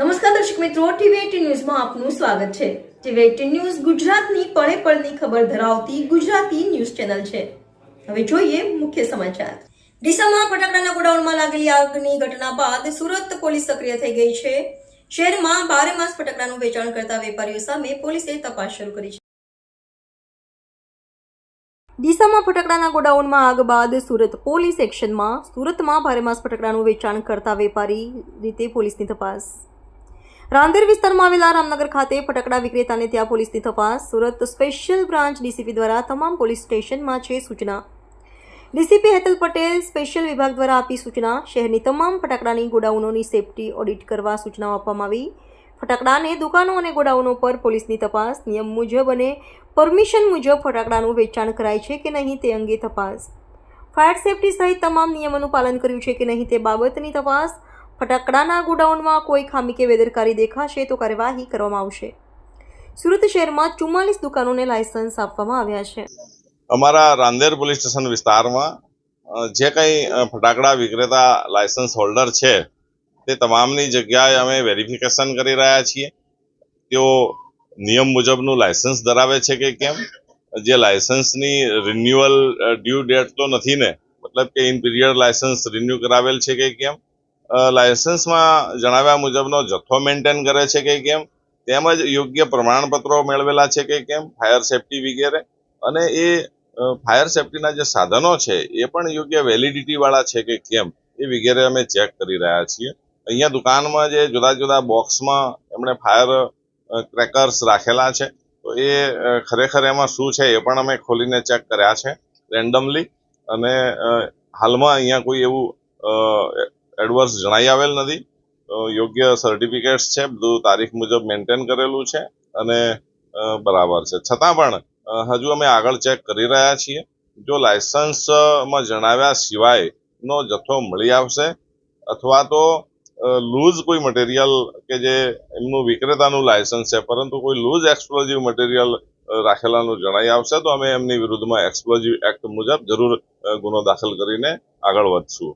નમસ્કાર દર્શક મિત્રો, ટીવી ન્યૂઝમાં આપનું સ્વાગત છે. ટીવી ન્યૂઝ ગુજરાતની પળે પળની ખબર ધરાવતી ગુજરાતી ન્યૂઝ ચેનલ છે. હવે જોઈએ મુખ્ય સમાચાર. ડીસામાં ફટાકડાના ગોડાઉનમાં લાગેલી આગની ઘટના બાદ સુરત પોલીસ સક્રિય થઈ ગઈ છે. શહેરમાં બારે માસ ફટાકડાનું વેચાણ કરતા વેપારીઓ સામે પોલીસે તપાસ શરૂ કરી છે. ડીસામાં ફટાકડાના ગોડાઉનમાં આગ બાદ સુરત પોલીસ એક્શનમાં સુરતમાં ભારે માસ ફટાકડાનું વેચાણ કરતા વેપારી રીતે પોલીસની તપાસ. રાંદેર વિસ્તારમાં આવેલા રામનગર ખાતે ફટાકડા વિક્રેતાને ત્યાં પોલીસની તપાસ. સુરત સ્પેશિયલ બ્રાન્ચ ડીસીપી દ્વારા તમામ પોલીસ સ્ટેશનમાં છે સૂચના. ડીસીપી હેતલ પટેલ સ્પેશિયલ વિભાગ દ્વારા આપી સૂચના. શહેરની તમામ ફટાકડાની ગોડાઉનોની સેફટી ઓડિટ કરવા સૂચનાઓ આપવામાં આવી. ફટાકડાને દુકાનો અને ગોડાઉનો પર પોલીસની તપાસ. નિયમ મુજબ અને પરમિશન મુજબ ફટાકડાનું વેચાણ કરાય છે કે નહીં તે અંગે તપાસ. ફાયર સેફટી સહિત તમામ નિયમોનું પાલન કર્યું છે કે નહીં તે બાબતની તપાસ. ફટાકડાના ગોડાઉનમાં કોઈ ખામી કે બેદરકારી દેખાશે તો કાર્યવાહી કરવામાં આવશે. સુરત શહેરમાં ચુમ્માલીસ દુકાનોને લાયસન્સ આપવામાં આવ્યા છે. અમારા રાંદેર પોલીસ સ્ટેશન વિસ્તારમાં જે કંઈ ફટાકડા વિક્રેતા લાયસન્સ હોલ્ડર છે, તે તમામની જગ્યાએ અમે વેરિફિકેશન કરી રહ્યા છીએ. તેઓ નિયમ મુજબનું લાયસન્સ ધરાવે છે કે કેમ? જે લાયસન્સની રિન્યુઅલ ડ્યુ ડેટ તો નથી ને, મતલબ કે ઇન પીરિયડ લાયસન્સ રિન્યુ કરાવેલ છે કે કેમ? લાયસન્સમાં જણાવ્યા મુજબનો જથ્થો મેન્ટેન કરે છે કે કેમ? તેમજ યોગ્ય પ્રમાણપત્રો મેળવેલા છે કે કેમ? ફાયર સેફટી વગેરે. અને એ ફાયર સેફટીના જે સાધનો છે, એ પણ યોગ્ય વેલિડિટીવાળા છે કે કેમ? એ વગેરે અમે ચેક કરી રહ્યા છીએ. અહીંયા દુકાનમાં જે જુદા જુદા બોક્સમાં એમણે ફાયર ક્રેકર્સ રાખેલા છે. તો એ ખરેખર એમાં શું છે એ પણ અમે ખોલીને ચેક કર્યા છે રેન્ડમલી અને હાલમાં અહીંયા કોઈ એવું એડવર્સ જણાઈ આવેલ નથી. યોગ્ય સર્ટિફિકેટ્સ છે, બધું તારીખ મુજબ મેન્ટેન કરેલું છે અને બરાબર છે. છતાં પણ હજુ અમે આગળ ચેક કરી રહ્યા છીએ. જો લાયસન્સમાં જણાવ્યા સિવાયનો જથ્થો મળી આવશે અથવા તો લૂઝ કોઈ મટીરિયલ કે જે એમનું વિક્રેતાનું લાયસન્સ છે, પરંતુ કોઈ લૂઝ એક્સપ્લોઝિવ મટીરિયલ રાખેલાનું જણાઈ આવશે, તો અમે એમની વિરુદ્ધમાં એક્સપ્લોઝિવ એક્ટ મુજબ જરૂર ગુનો દાખલ કરીને આગળ વધશું.